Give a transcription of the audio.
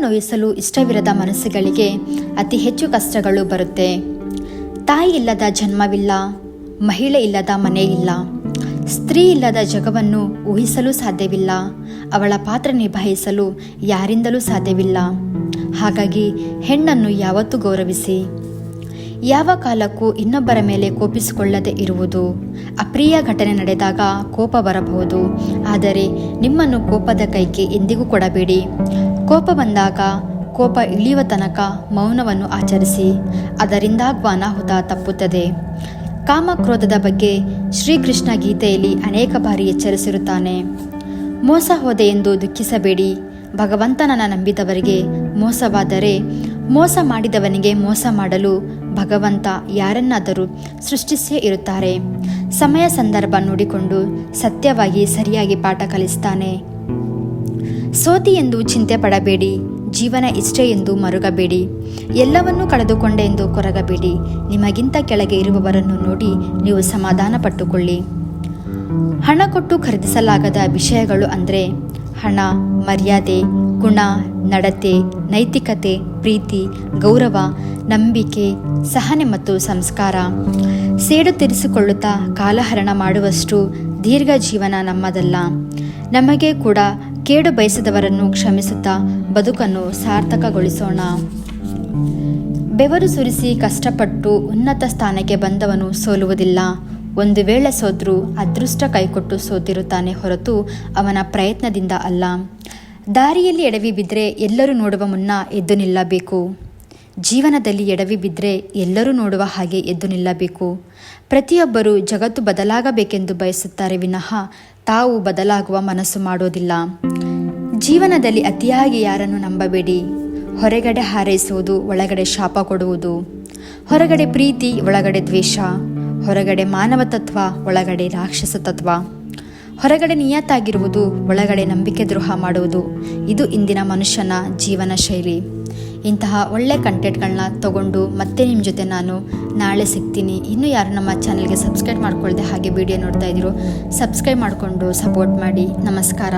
ನೋಯಿಸಲು ಇಷ್ಟವಿರದ ಮನಸ್ಸುಗಳಿಗೆ ಅತಿ ಹೆಚ್ಚು ಕಷ್ಟಗಳು ಬರುತ್ತೆ. ತಾಯಿ ಇಲ್ಲದ ಜನ್ಮವಿಲ್ಲ, ಮಹಿಳೆ ಇಲ್ಲದ ಮನೆ ಇಲ್ಲ, ಸ್ತ್ರೀ ಇಲ್ಲದ ಜಗವನ್ನು ಊಹಿಸಲು ಸಾಧ್ಯವಿಲ್ಲ, ಅವಳ ಪಾತ್ರ ನಿಭಾಯಿಸಲು ಯಾರಿಂದಲೂ ಸಾಧ್ಯವಿಲ್ಲ. ಹಾಗಾಗಿ ಹೆಣ್ಣನ್ನು ಯಾವತ್ತೂ ಗೌರವಿಸಿ. ಯಾವ ಕಾಲಕ್ಕೂ ಇನ್ನೊಬ್ಬರ ಮೇಲೆ ಕೋಪಿಸಿಕೊಳ್ಳದೆ ಇರುವುದು ಅಪ್ರಿಯ ಘಟನೆ ನಡೆದಾಗ ಕೋಪ ಬರಬಹುದು. ಆದರೆ ನಿಮ್ಮನ್ನು ಕೋಪದ ಕೈಗೆ ಎಂದಿಗೂ ಕೊಡಬೇಡಿ. ಕೋಪ ಬಂದಾಗ ಕೋಪ ಇಳಿಯುವ ತನಕ ಮೌನವನ್ನು ಆಚರಿಸಿ ಅದರಿಂದಾಗುವ ಅನಾಹುತ ತಪ್ಪುತ್ತದೆ. ಕಾಮಕ್ರೋಧದ ಬಗ್ಗೆ ಶ್ರೀಕೃಷ್ಣ ಗೀತೆಯಲ್ಲಿ ಅನೇಕ ಬಾರಿ ಎಚ್ಚರಿಸಿರುತ್ತಾನೆ. ಮೋಸ ಹೋದೆ ಎಂದು ದುಃಖಿಸಬೇಡಿ. ಭಗವಂತನನ್ನು ನಂಬಿದವರಿಗೆ ಮೋಸವಾದರೆ ಮೋಸ ಮಾಡಿದವನಿಗೆ ಮೋಸ ಮಾಡಲು ಭಗವಂತ ಯಾರನ್ನಾದರೂ ಸೃಷ್ಟಿಸೇ ಇರುತ್ತಾರೆ. ಸಮಯ ಸಂದರ್ಭ ನೋಡಿಕೊಂಡು ಸತ್ಯವಾಗಿ ಸರಿಯಾಗಿ ಪಾಠ ಕಲಿಸ್ತಾನೆ. ಸೋತಿ ಎಂದು ಚಿಂತೆ ಪಡಬೇಡಿ, ಜೀವನ ಇಷ್ಟೇ ಎಂದು ಮರುಗಬೇಡಿ, ಎಲ್ಲವನ್ನೂ ಕಳೆದುಕೊಂಡೆ ಎಂದು ಕೊರಗಬೇಡಿ, ನಿಮಗಿಂತ ಕೆಳಗೆ ಇರುವವರನ್ನು ನೋಡಿ ನೀವು ಸಮಾಧಾನ ಪಟ್ಟುಕೊಳ್ಳಿ. ಹಣ ಕೊಟ್ಟು ಖರೀದಿಸಲಾಗದ ವಿಷಯಗಳು ಅಂದರೆ, ಹಣ, ಮರ್ಯಾದೆ, ಗುಣ, ನಡತೆ, ನೈತಿಕತೆ, ಪ್ರೀತಿ, ಗೌರವ, ನಂಬಿಕೆ, ಸಹನೆ ಮತ್ತು ಸಂಸ್ಕಾರ. ಸೇಡು ತೀರಿಸಿಕೊಳ್ಳುತ್ತಾ ಕಾಲಹರಣ ಮಾಡುವಷ್ಟು ದೀರ್ಘ ಜೀವನ ನಮ್ಮದಲ್ಲ. ನಮಗೆ ಕೂಡ ಕೇಡು ಬಯಸಿದವರನ್ನು ಕ್ಷಮಿಸುತ್ತಾ ಬದುಕನ್ನು ಸಾರ್ಥಕಗೊಳಿಸೋಣ. ಬೆವರು ಸುರಿಸಿ ಕಷ್ಟಪಟ್ಟು ಉನ್ನತ ಸ್ಥಾನಕ್ಕೆ ಬಂದವನು ಸೋಲುವುದಿಲ್ಲ. ಒಂದು ವೇಳೆ ಸೋದರೂ ಅದೃಷ್ಟ ಕೈಕೊಟ್ಟು ಸೋತಿರುತ್ತಾನೆ ಹೊರತು ಅವನ ಪ್ರಯತ್ನದಿಂದ ಅಲ್ಲ. ದಾರಿಯಲ್ಲಿ ಎಡವಿ ಬಿದ್ದರೆ ಎಲ್ಲರೂ ನೋಡುವ ಮುನ್ನ ಎದ್ದು ನಿಲ್ಲಬೇಕು. ಜೀವನದಲ್ಲಿ ಎಡವಿ ಬಿದ್ದರೆ ಎಲ್ಲರೂ ನೋಡುವ ಹಾಗೆ ಎದ್ದು ನಿಲ್ಲಬೇಕು. ಪ್ರತಿಯೊಬ್ಬರೂ ಜಗತ್ತು ಬದಲಾಗಬೇಕೆಂದು ಬಯಸುತ್ತಾರೆ ವಿನಃ ತಾವು ಬದಲಾಗುವ ಮನಸ್ಸು ಮಾಡೋದಿಲ್ಲ. ಜೀವನದಲ್ಲಿ ಅತಿಯಾಗಿ ಯಾರನ್ನು ನಂಬಬೇಡಿ. ಹೊರಗಡೆ ಹಾರೈಸುವುದು, ಒಳಗಡೆ ಶಾಪ ಕೊಡುವುದು. ಹೊರಗಡೆ ಪ್ರೀತಿ, ಒಳಗಡೆ ದ್ವೇಷ. ಹೊರಗಡೆ ಮಾನವ ತತ್ವ, ಒಳಗಡೆ ರಾಕ್ಷಸ ತತ್ವ. ಹೊರಗಡೆ ನಿಯತ್ತಾಗಿರುವುದು, ಒಳಗಡೆ ನಂಬಿಕೆ ದ್ರೋಹ ಮಾಡುವುದು. ಇದು ಇಂದಿನ ಮನುಷ್ಯನ ಜೀವನ ಶೈಲಿ. ಇಂತಹ ಒಳ್ಳೆ ಕಂಟೆಂಟ್ಗಳನ್ನ ತಗೊಂಡು ಮತ್ತೆ ನಿಮ್ಮ ಜೊತೆ ನಾನು ನಾಳೆ ಸಿಗ್ತೀನಿ. ಇನ್ನೂ ಯಾರು ನಮ್ಮ ಚಾನಲ್ಗೆ ಸಬ್ಸ್ಕ್ರೈಬ್ ಮಾಡ್ಕೊಳ್ಳದೆ ಹಾಗೆ ವಿಡಿಯೋ ನೋಡ್ತಾ ಇದ್ದೀರೋ ಸಬ್ಸ್ಕ್ರೈಬ್ ಮಾಡಿಕೊಂಡು ಸಪೋರ್ಟ್ ಮಾಡಿ. ನಮಸ್ಕಾರ.